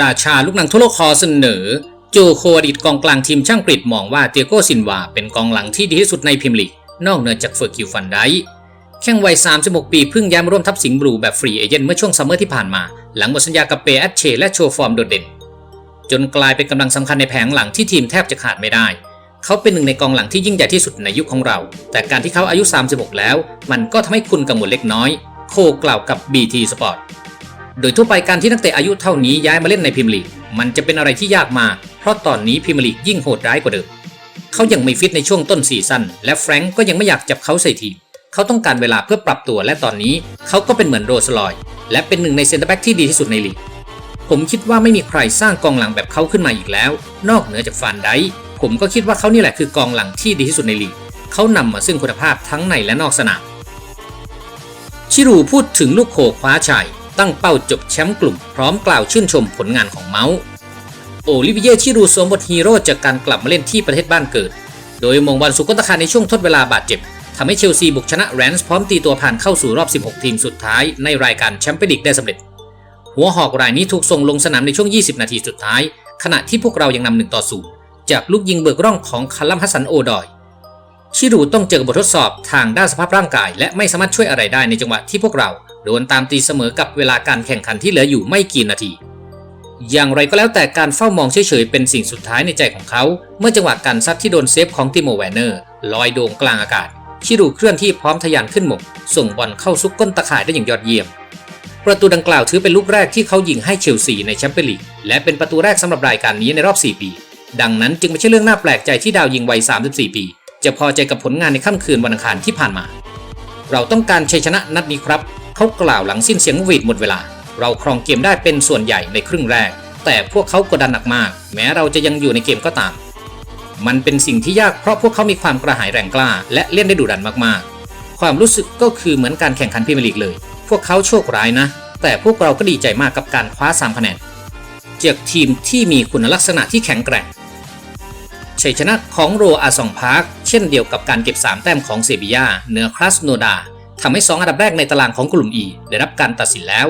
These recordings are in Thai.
ราชาลูกหนังทั่วโลกคอเสนอโจโคอดีตกองกลางทีมช่างกรีดมองว่าเตียโกซินวาเป็นกองหลังที่ดีที่สุดในพรีเมียร์ลีกนอกเหนือจากเฟอร์คิวฟันไดแข้งวัย 36 ปีเพิ่งย้ายมาร่วมทัพสิงห์บลูแบบฟรีเอเจนต์เมื่อช่วงซัมเมอร์ที่ผ่านมา หลังหมดสัญญากับเปแอตเชและโชว์ฟอร์มโดดเด่น จนกลายเป็นกำลังสำคัญในแผงหลังที่ทีมแทบจะขาดไม่ได้ เขาเป็นหนึ่งในกองหลังที่ยิ่งใหญ่ที่สุดในยุคของเรา แต่การที่เขาอายุ 36 แล้ว มันก็ทำให้คุณกังวลเล็กน้อย โคกล่าวกับ BT Sport โดยทั่วไปการที่นักเตะอายุเท่านี้ย้ายมาเล่นในพรีเมียร์ลีกมันจะเป็นอะไรที่ยากมาก เพราะตอนนี้พรีเมียร์ลีกยิ่งโหดร้ายกว่าเดิม เขายังไม่ฟิตในช่วงต้นซีซั่นและแฟรงก์ก็ยังไม่อยากจับเขาใส่ทีม เขาต้องการเวลาเพื่อปรับตัวและตอนนี้เขาก็เป็นเหมือนโรสลอย และเป็นหนึ่งในเซนเตอร์แบ็กที่ดีที่สุดในลีก ผมคิดว่าไม่มีใครสร้างกองหลังแบบเขาขึ้นมาอีกแล้ว นอกเหนือจากฟานไดผมก็คิดว่าเขานี่แหละคือกองหลังที่ดีที่สุดในลีก เขานำมาซึ่งคุณภาพทั้งในและนอกสนาม ชิรูพูดถึงลูกโขคว้าชัย ตั้งเป้าจบแชมป์กลุ่มพร้อมกล่าวชื่นชมผลงานของเมาส์โอลิเวียชิรูสวมบทฮีโร่จากการกลับมาเล่นที่ประเทศบ้านเกิด โดยมงบอลสุกตะคารในช่วงทดเวลาบาดเจ็บทำให้เชลซีบุกชนะแรนส์พร้อมตีตัวผ่านเข้าสู่รอบ 16 ทีมสุดท้ายในรายการแชมเปี้ยนลีกได้สำเร็จ หัวหอกรายนี้ถูกส่งลงสนามในช่วง 20 นาทีสุดท้าย ขณะที่พวกเรายังนำหนึ่งต่อศูนย์จากลูกยิงเบิกร่องของคาลัมฮัสซันโอดอย ชิรูต้องเจอบททดสอบทางด้านสภาพร่างกาย และไม่สามารถช่วยอะไรได้ในจังหวะที่พวกเรา โดนตามตีเสมอกับเวลาการแข่งขันที่เหลืออยู่ไม่กี่นาที อย่างไรก็แล้วแต่การเฝ้ามองเฉยๆเป็นสิ่งสุดท้ายในใจของเขา เมื่อจังหวะการซัดที่โดนเซฟของติโมแวนเนอร์ลอยโด่งกลางอากาศ ชิรูเคลื่อนที่พร้อมทะยานขึ้นหมกส่งบอลเข้าซุกก้นตะข่ายได้อย่างยอดเยี่ยม ประตูดังกล่าวถือเป็นลูกแรกที่เขายิงให้เชลซีในแชมเปี้ยนลีกและเป็นประตูแรกสำหรับรายการนี้ในรอบ 4 ปี ดังนั้นจึงไม่ใช่เรื่องน่าแปลกใจที่ดาวยิงวัย 34 ปี จะพอใจกับผลงานในค่ำคืนวันอังคารที่ผ่านมา เราต้องการชัยชนะนัดนี้ครับ เขากล่าวหลังสิ้นเสียงวีดหมดเวลา เราครองเกมได้เป็นส่วนใหญ่ในครึ่งแรก แต่พวกเขากดดันหนักมาก แม้เราจะยังอยู่ในเกมก็ตาม มันเป็นสิ่งที่ยากเพราะพวกเขามีความกระหายแรงกล้า และเล่นได้ดุดันมากๆ ความรู้สึกก็คือเหมือนการแข่งขันพรีเมียร์ลีกเลย พวกเขาโชคร้ายนะ แต่พวกเราก็ดีใจมากกับการคว้า3คะแนนจากทีมที่มีคุณลักษณะที่แข็งแกร่งชัยชนะของโรอาซองพาร์คเช่นเดียวกับการเก็บ 3 แต้มของเซบียาเหนือคลาสโนดา ทำให้ 2 อันดับแรกในตารางของกลุ่ม E ได้รับการตัดสินแล้ว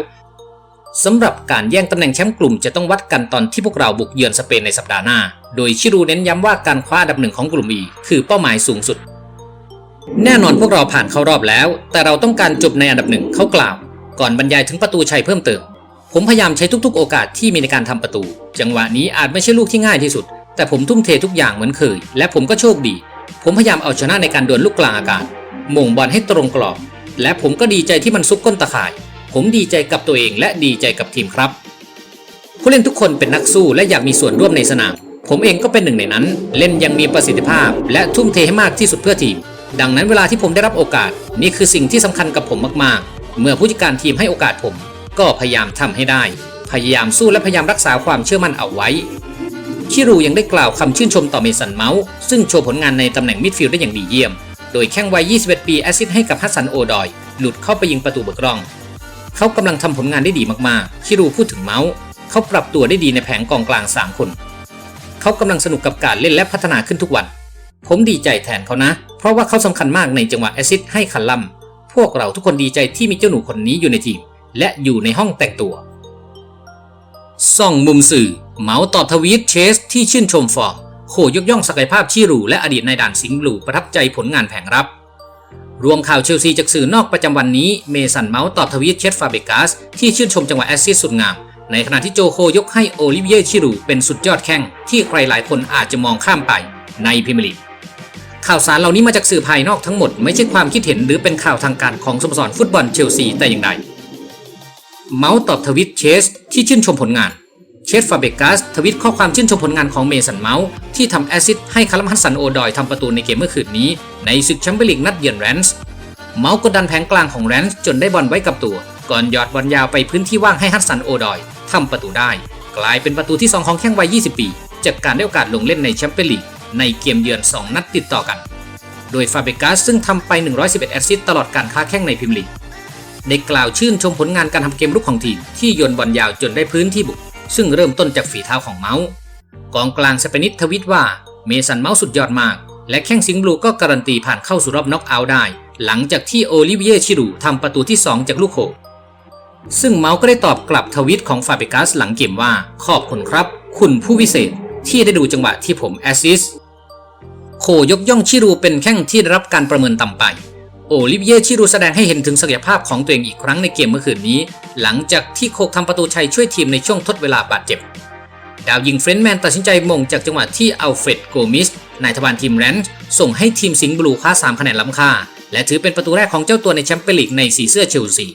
สำหรับการแย่งตำแหน่งแชมป์กลุ่มจะต้องวัดกันตอนที่พวกเราบุกเยือนสเปนในสัปดาห์หน้า โดยชิรูเน้นย้ำว่าการคว้าอันดับหนึ่งของกลุ่ม E คือเป้าหมายสูงสุด แน่นอนพวกเราผ่านเข้ารอบแล้ว แต่เราต้องการจบในอันดับหนึ่งเขากล่าว ก่อนบรรยายถึงประตูชัยเพิ่มเติม ผมพยายามใช้ทุกๆ โอกาสที่มีในการทำประตู จังหวะนี้อาจไม่ใช่ลูกที่ง่ายที่สุด แต่ผมทุ่มเททุกอย่างเหมือนเคย และผมก็โชคดี ผมพยายามเอาชนะในการดวลลูกกลางอากาศม่งบอลให้ตรงกรอบ และผมก็ดีใจที่มันซุกก้นตะข่าย ผมดีใจกับตัวเองและดีใจกับทีมครับ ผู้เล่นทุกคนเป็นนักสู้และอยากมีส่วนร่วมในสนาม ผมเองก็เป็นหนึ่งในนั้น เล่นยังมีประสิทธิภาพ และทุ่มเทให้มากที่สุดเพื่อทีม ดังนั้นเวลาที่ผมได้รับโอกาส นี่คือสิ่งที่สำคัญกับผมมากๆ เมื่อผู้จัดการทีมให้โอกาสผม ก็พยายามทำให้ได้ พยายามสู้และพยายามรักษาความเชื่อมั่นเอาไว้ชิรูยังได้กล่าวคำชื่นชมต่อเมสันเมาส์ซึ่งโชว์ผลงานในตำแหน่งมิดฟิลด์ได้อย่างดีเยี่ยม โดยแข้งวัย 21 ปีแอสซิสต์ให้กับฮัสซันโอดอย หลุดเข้าไปยิงประตูเบิกร่อง เขากำลังทำผลงานได้ดีมากๆชิรูพูดถึงเมาส์ เขาปรับตัวได้ดีในแผงกองกลาง 3 คน เขากำลังสนุกกับการเล่นและพัฒนาขึ้นทุกวัน ผมดีใจแทนเขานะ เพราะว่าเขาสำคัญมากในจังหวะแอสซิสต์ให้คันลัมพวกเราทุกคนดีใจที่มีเจ้าหนูคนนี้อยู่ในทีม และอยู่ในห้องแต่งตัวส่องมุมสื่อ เมาส์ตอบทวีตเชสที่ชื่นชมฟอร์ม โขยกย่องศักยภาพชิรูและอดีตนายด่านสิงห์บลูประทับใจผลงานแผงรับ รวมข่าวเชลซีจากสื่อนอกประจำวันนี้เมสันเมาส์ตอบทวีตเชสฟาเบกัสที่ชื่นชมจังหวะแอสซิสสุดงาม ในขณะที่โจโคยกให้โอลิเวียชิรูเป็นสุดยอดแข้งที่ใครหลายคนอาจจะมองข้ามไปในพรีเมียร์ลีกข่าวสารเหล่านี้มาจากสื่อภายนอกทั้งหมดไม่ใช่ความคิดเห็นหรือเป็นข่าวทางการของสโมสรฟุตบอลเชลซีแต่อย่างใดเมาส์ตอบทวิตเชสที่ชื่นชมผลงาน เชสฟาเบกัสทวิตข้อความชื่นชมผลงานของเมสันเมาส์ที่ทำแอซิสต์ให้คาร์ลฮัสซันโอดอยทำประตูในเกมเมื่อคืนนี้ ในศึกแชมเปี้ยนลีกนัดเยือนแรนส์เมาส์กดดันแผงกลางของแรนส์จนได้บอลไว้กับตัว ก่อนหยอดบอลยาวไปพื้นที่ว่างให้ฮัสซันโอดอยทำประตูได้ กลายเป็นประตูที่ 2 ของแข้งวัย 20 ปี จากการได้โอกาสลงเล่นในแชมเปี้ยนลีกในเกมเยือน 2 นัดติดต่อกัน โดยฟาเบกัสซึ่งทำไป 111 แอซิสตลอดการค้าแข้งในพรีเมียร์ลีกได้กล่าวชื่นชมผลงานการทำเกมรุกของทีมที่โยนบอลยาวจนได้พื้นที่บุก ซึ่งเริ่มต้นจากฝีเท้าของเมาส์กองกลางสเปนิสทวิตว่าเมสันเมาส์สุดยอดมาก และแข้งสิงห์บลูก็การันตีผ่านเข้าสู่รอบน็อกเอาท์ได้ หลังจากที่โอลิเวียชิรูทำประตูที่ 2 จากลูกโขซึ่งเมาส์ก็ได้ตอบกลับทวิตของฟาเบกัสหลังเกมว่า ขอบคุณครับ คุณผู้วิเศษที่ได้ดูจังหวะที่ผมแอสซิสโคยกย่องชิรูเป็นแข้งที่ได้รับการประเมินต่ำไป ลิเวียชิรูแสดงให้เห็นถึงศักยภาพของตัวเองอีกครั้งในเกมเมื่อคืนนี้ หลังจากที่โคกทำประตูชัยช่วยทีมในช่วงทดเวลาบาดเจ็บ ดาวยิงเฟรนด์แมนตัดสินใจมงจากจังหวะที่อัลเฟรดโกมิสนายทวารทีมแรนด์ส่งให้ทีมสิงห์บลูคว้า3คะแนนล้ำค่า และถือเป็นประตูแรกของเจ้าตัวในแชมเปี้ยนลีกในสีเสื้อเชลซี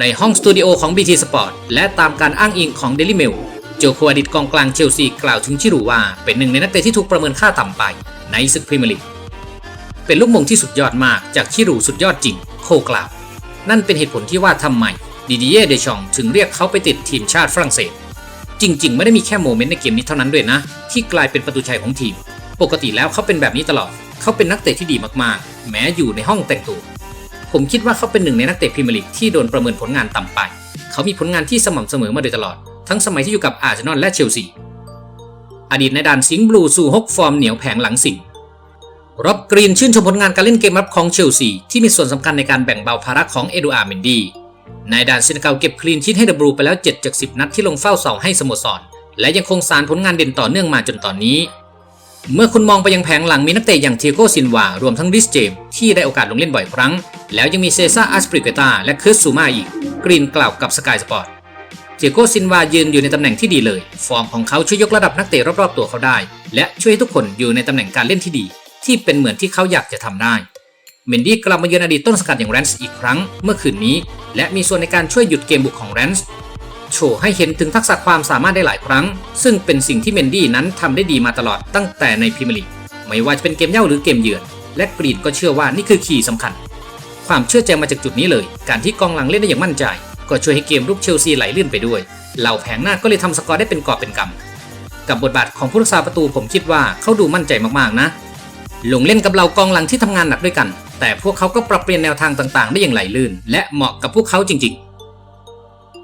ในห้องสตูดิโอของ BT Sport และตามการอ้างอิงของ Daily Mail โจโคอดิตกองกลางเชลซีกล่าวถึงชิรูว่า เป็นหนึ่งในนักเตะที่ถูกประเมินค่าต่ำไปในศึกพรีเมียร์ลีก เป็นลูกมงที่สุดยอดมากจากชิรูสุดยอดจริง โคกล่าว นั่นเป็นเหตุผลที่ว่าทำไมดิดิเย่เดชองถึงเรียกเขาไปติดทีมชาติฝรั่งเศส จริง ๆ ไม่ได้มีแค่โมเมนต์ในเกมนี้เท่านั้นด้วยนะ ที่กลายเป็นประตูชัยของทีม ปกติแล้วเขาเป็นแบบนี้ตลอด เขาเป็นนักเตะที่ดีมากๆ แม้อยู่ในห้องแต่งตัว ผมคิดว่าเขาเป็นหนึ่งในนักเตะพรีเมียร์ลีกที่โดนประเมินผลงานต่ำไป เขามีผลงานที่สม่ำเสมอมาโดยตลอด ทั้งสมัยที่อยู่กับอาร์เซนอลและเชลซีอดีตในด่านสิงห์บลูสู่ฮกฟอร์มเหนียวแผงหลังสิงห์ ร็อบกรีนชื่นชมผลงานการเล่นเกมรับของเชลซีที่มีส่วนสำคัญในการแบ่งเบาภาระของเอดูอาร์เมนดีนายด่านเซนเกาเก็บคลีนชิทให้เดอะบลูไปแล้ว 7 จาก 10 นัดที่ลงเฝ้าเสาให้สโมสร และยังคงสารผลงานเด่นต่อเนื่องมาจนตอนนี้ เมื่อคุณมองไปยังแผงหลังมีนักเตะอย่างเทโกซินวารวมทั้งริสเจม ที่ได้โอกาสลงเล่นบ่อยครั้ง แล้วยังมีเซซ่าอัสปริเกตาและคริสซูมาอีก กรีนกล่าวกับสกายสปอร์ตเทโกซินวายืนอยู่ในตำแหน่งที่ดีเลย ฟอร์มของเขาช่วยยกระดับนักเตะรอบๆตัวเขาได้ และช่วยให้ทุกคนอยู่ในตำแหน่งการเล่นที่ดี ที่เป็นเหมือนที่เขาอยากจะทำได้ เมนดี้กลับมาเยือนอดีตต้นสังกัดอย่างแรนส์อีกครั้งเมื่อคืนนี้ และมีส่วนในการช่วยหยุดเกมบุกของแรนส์โชว์ให้เห็นถึงทักษะความสามารถได้หลายครั้ง ซึ่งเป็นสิ่งที่เมนดี้นั้นทำได้ดีมาตลอดตั้งแต่ในพรีเมียร์ลีกไม่ว่าจะเป็นเกมเย่าหรือเกมเยือน และกรีนก็เชื่อว่านี่คือคีย์สำคัญ ความเชื่อใจมาจากจุดนี้เลย การที่กองหลังเล่นได้อย่างมั่นใจ ก็ช่วยให้เกมรุกเชลซีไหลลื่นไปด้วยเหล่าแผงหน้าก็เลยทำสกอร์ได้เป็นกอบเป็นกำกับบทบาทของผู้รักษาประตูผมคิดว่าเขาดูมั่นใจมากๆนะ ลงเล่นกับเรากองหลังที่ทำงานหนักด้วยกัน แต่พวกเขาก็ปรับเปลี่ยนแนวทางต่างๆ ได้อย่างไหลลื่น และเหมาะกับพวกเขาจริง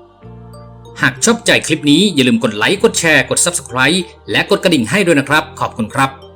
ๆ หากชอบใจคลิปนี้อย่าลืมกดไลค์กดแชร์กด Subscribe และกดกระดิ่งให้ด้วยนะครับ ขอบคุณครับ